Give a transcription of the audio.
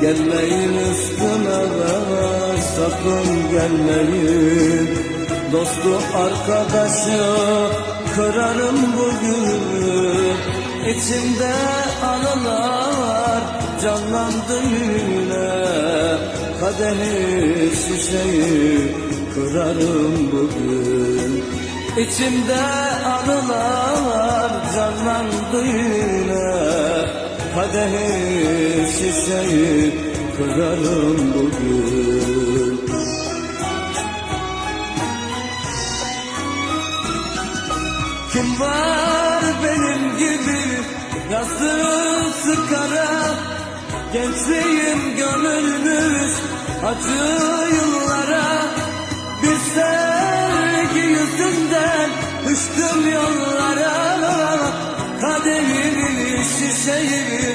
Gelmeyin üstüme sakın gelmeyin. Dostu arkadaşı kırarım bugün İçimde anılar canlandı yine. Kadehi şişeyi kırarım bugün. İçimde anılar canlandı yine Kadehi şişeyi kırarım bugün. Kim var benim gibi? Yazdığı kara Gençliğim gömülmüş acı yıllara. Bir sevgi yüzünden düştüm yollara. Kadehimi şişeyi